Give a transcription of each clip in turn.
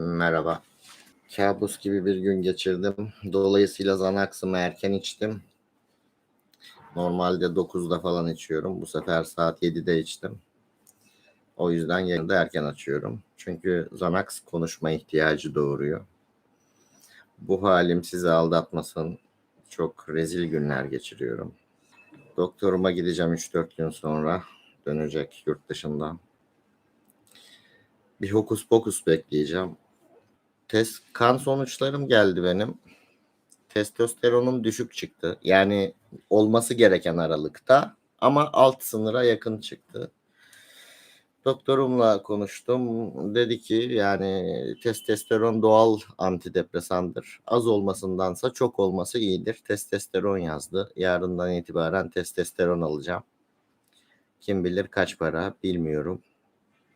Merhaba. Kabus gibi bir gün geçirdim. Dolayısıyla Xanax'ımı erken içtim. Normalde 9'da falan içiyorum. Bu sefer saat 7'de içtim. O yüzden yayını erken açıyorum. Çünkü Xanax konuşma ihtiyacı doğuruyor. Bu halim sizi aldatmasın. Çok rezil günler geçiriyorum. Doktoruma gideceğim 3-4 gün sonra. Dönecek yurt dışından. Bir hokus pokus bekleyeceğim. Test kan sonuçlarım geldi benim. Testosteronum düşük çıktı. Yani olması gereken aralıkta ama alt sınıra yakın çıktı. Doktorumla konuştum. Dedi ki yani testosteron doğal antidepresandır. Az olmasındansa çok olması iyidir. Testosteron yazdı. Yarından itibaren testosteron alacağım. Kim bilir kaç para bilmiyorum.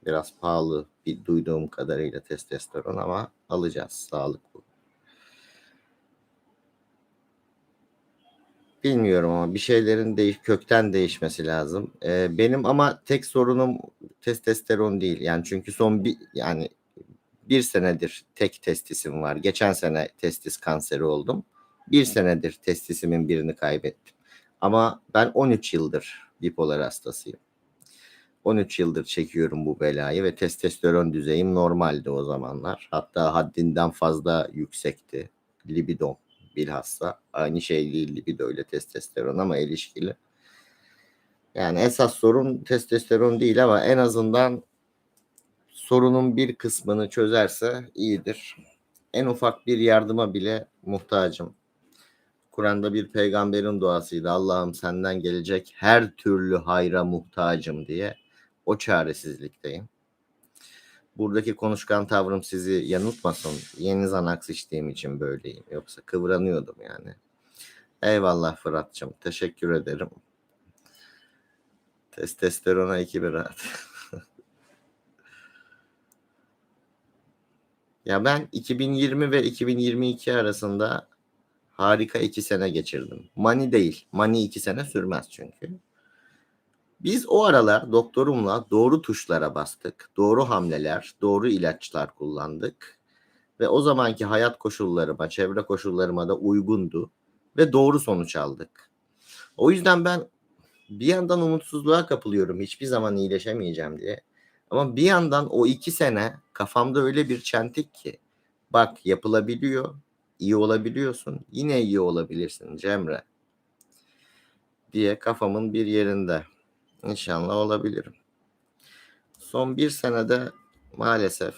Biraz pahalı bir duyduğum kadarıyla testosteron ama alacağız. Sağlık bu. Bilmiyorum ama bir şeylerin değiş kökten değişmesi lazım. Ee, benim ama tek sorunum testosteron değil. Yani çünkü son bir yani bir senedir tek testisim var. Geçen sene testis kanseri oldum. Bir senedir testisimin birini kaybettim. Ama ben 13 yıldır bipolar hastasıyım. 13 yıldır çekiyorum bu belayı ve testosteron düzeyim normaldi o zamanlar. Hatta haddinden fazla yüksekti. Libidom bilhassa. Aynı şey değil libido ile testosteron ama ilişkili. Yani esas sorun testosteron değil ama en azından sorunun bir kısmını çözerse iyidir. En ufak bir yardıma bile muhtacım. Kur'an'da bir peygamberin duasıydı. Allah'ım senden gelecek her türlü hayra muhtacım diye o çaresizlikteyim. Buradaki konuşkan tavrım sizi yanıltmasın. Yeni zanaks içtiğim için böyleyim. Yoksa kıvranıyordum yani. Eyvallah Fırat'cığım. Teşekkür ederim. Testosterona iki bir rahat. ya ben 2020 ve 2022 arasında harika iki sene geçirdim. Mani değil. Mani iki sene sürmez çünkü. Biz o aralar doktorumla doğru tuşlara bastık. Doğru hamleler, doğru ilaçlar kullandık. Ve o zamanki hayat koşullarıma, çevre koşullarıma da uygundu. Ve doğru sonuç aldık. O yüzden ben bir yandan umutsuzluğa kapılıyorum. Hiçbir zaman iyileşemeyeceğim diye. Ama bir yandan o iki sene kafamda öyle bir çentik ki. Bak yapılabiliyor, iyi olabiliyorsun, yine iyi olabilirsin Cemre diye kafamın bir yerinde. İnşallah olabilirim. Son bir senede maalesef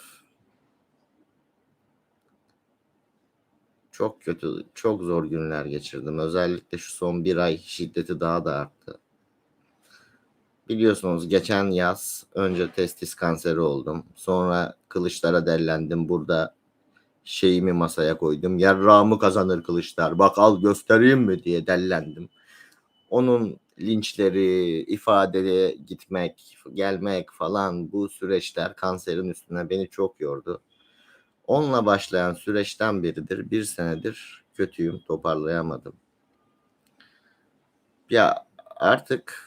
çok kötü, çok zor günler geçirdim. Özellikle şu son bir ay şiddeti daha da arttı. Biliyorsunuz geçen yaz önce testis kanseri oldum. Sonra kılıçlara dellendim. Burada şeyimi masaya koydum. Yarrağımı kazanır kılıçlar. Bak al göstereyim mi diye dellendim. Onun linçleri, ifadeye gitmek, gelmek falan bu süreçler kanserin üstüne beni çok yordu. Onunla başlayan süreçten beridir, bir senedir kötüyüm, toparlayamadım. Ya artık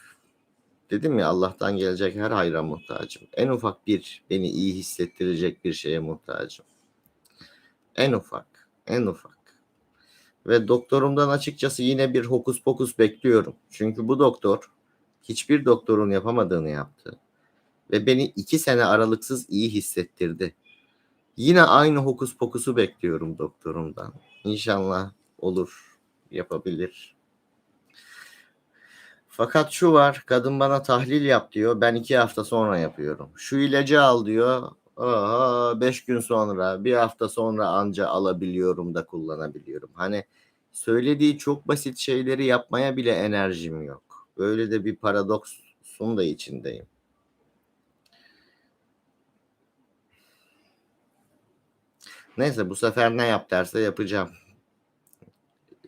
dedim ya Allah'tan gelecek her hayra muhtacım. En ufak bir beni iyi hissettirecek bir şeye muhtacım. En ufak, en ufak. Ve doktorumdan açıkçası yine bir hokus pokus bekliyorum. Çünkü bu doktor hiçbir doktorun yapamadığını yaptı. Ve beni iki sene aralıksız iyi hissettirdi. Yine aynı hokus pokusu bekliyorum doktorumdan. İnşallah olur, yapabilir. Fakat şu var, kadın bana tahlil yap diyor. Ben iki hafta sonra yapıyorum. Şu ilacı al diyor. Aha, beş gün sonra, bir hafta sonra anca alabiliyorum da kullanabiliyorum. Hani söylediği çok basit şeyleri yapmaya bile enerjim yok. Böyle de bir paradoksun da içindeyim. Neyse bu sefer ne yap derse yapacağım.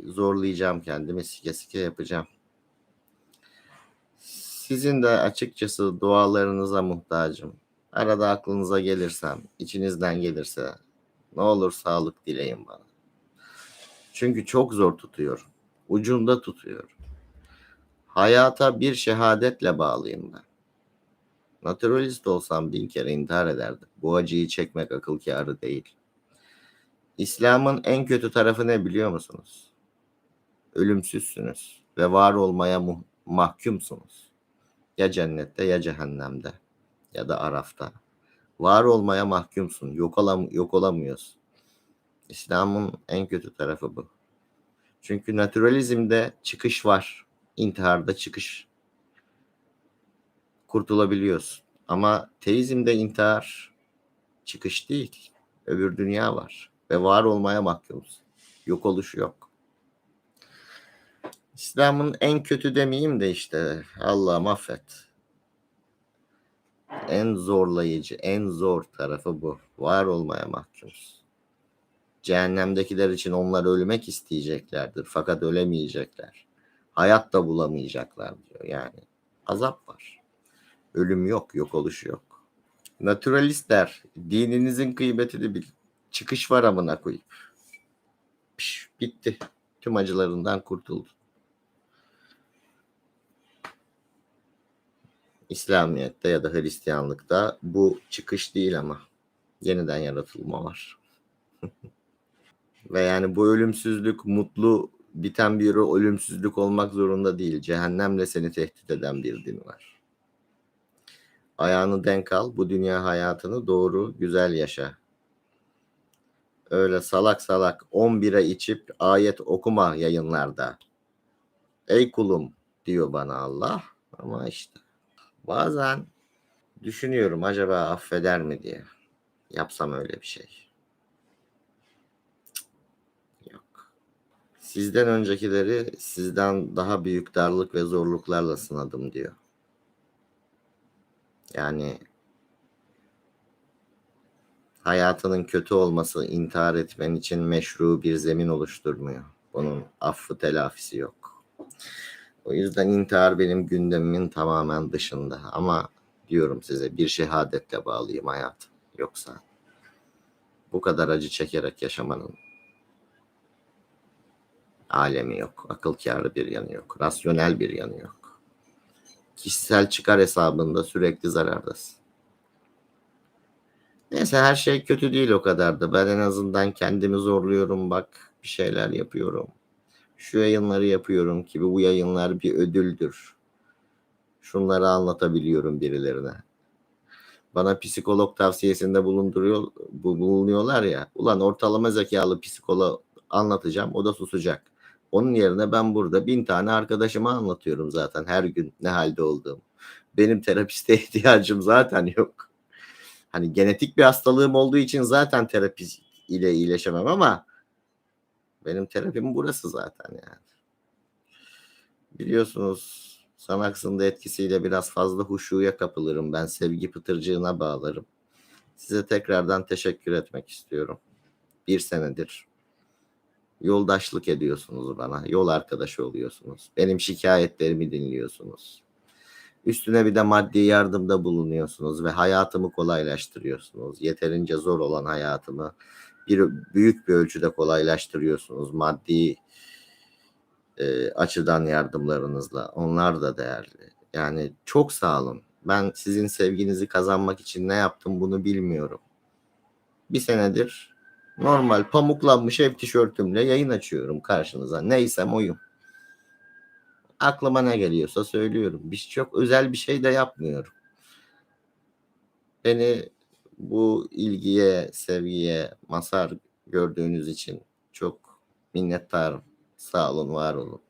Zorlayacağım kendimi sike sike yapacağım. Sizin de açıkçası dualarınıza muhtacım. Arada aklınıza gelirsem, içinizden gelirse ne olur sağlık dileyin bana. Çünkü çok zor tutuyor. Ucunda tutuyor. Hayata bir şehadetle bağlıyım ben. Naturalist olsam bin kere intihar ederdim. Bu acıyı çekmek akıl kârı değil. İslam'ın en kötü tarafı ne biliyor musunuz? Ölümsüzsünüz ve var olmaya mahkumsunuz. Ya cennette ya cehennemde ya da arafta. Var olmaya mahkumsun. Yok, olam yok olamıyorsun. İslam'ın en kötü tarafı bu. Çünkü naturalizmde çıkış var. İntiharda çıkış. Kurtulabiliyorsun. Ama teizmde intihar çıkış değil. Öbür dünya var. Ve var olmaya mahkumsun. Yok oluş yok. İslam'ın en kötü demeyeyim de işte Allah'ım affet. En zorlayıcı, en zor tarafı bu. Var olmaya mahkumuz. Cehennemdekiler için onlar ölmek isteyeceklerdir fakat ölemeyecekler. Hayat da bulamayacaklar diyor yani. Azap var. Ölüm yok, yok oluş yok. Naturalistler dininizin kıymetini bil. Çıkış var amına koyup. Piş, bitti. Tüm acılarından kurtuldu. İslamiyet'te ya da Hristiyanlıkta bu çıkış değil ama yeniden yaratılma var. Ve yani bu ölümsüzlük mutlu biten bir ölümsüzlük olmak zorunda değil. Cehennemle seni tehdit eden bir din var. Ayağını denk al, bu dünya hayatını doğru, güzel yaşa. Öyle salak salak 11'e içip ayet okuma yayınlarda. Ey kulum diyor bana Allah ama işte bazen düşünüyorum acaba affeder mi diye. Yapsam öyle bir şey. Yok. Sizden öncekileri sizden daha büyük darlık ve zorluklarla sınadım diyor. Yani hayatının kötü olması intihar etmen için meşru bir zemin oluşturmuyor. Bunun affı telafisi yok. O yüzden intihar benim gündemimin tamamen dışında. Ama diyorum size bir şehadetle bağlıyım hayatım. Yoksa bu kadar acı çekerek yaşamanın alemi yok. Akıl kârı bir yanı yok. Rasyonel bir yanı yok. Kişisel çıkar hesabında sürekli zarardasın. Neyse her şey kötü değil o kadar da. Ben en azından kendimi zorluyorum bak bir şeyler yapıyorum. Şu yayınları yapıyorum ki bu yayınlar bir ödüldür. Şunları anlatabiliyorum birilerine. Bana psikolog tavsiyesinde bulunduruyor, bu- bulunuyorlar ya. Ulan ortalama zekalı psikoloğa anlatacağım o da susacak. Onun yerine ben burada bin tane arkadaşıma anlatıyorum zaten her gün ne halde olduğum. Benim terapiste ihtiyacım zaten yok. Hani genetik bir hastalığım olduğu için zaten terapi ile iyileşemem ama benim terapim burası zaten yani. Biliyorsunuz Sanaks'ın da etkisiyle biraz fazla huşuya kapılırım. Ben sevgi pıtırcığına bağlarım. Size tekrardan teşekkür etmek istiyorum. Bir senedir yoldaşlık ediyorsunuz bana. Yol arkadaşı oluyorsunuz. Benim şikayetlerimi dinliyorsunuz. Üstüne bir de maddi yardımda bulunuyorsunuz ve hayatımı kolaylaştırıyorsunuz. Yeterince zor olan hayatımı bir büyük bir ölçüde kolaylaştırıyorsunuz. Maddi e, açıdan yardımlarınızla. Onlar da değerli. Yani çok sağ olun. Ben sizin sevginizi kazanmak için ne yaptım bunu bilmiyorum. Bir senedir normal pamuklanmış ev tişörtümle yayın açıyorum karşınıza. Neysem oyum. Aklıma ne geliyorsa söylüyorum. Bir çok özel bir şey de yapmıyorum. Beni bu ilgiye, sevgiye mazhar gördüğünüz için çok minnettarım. Sağ olun, var olun.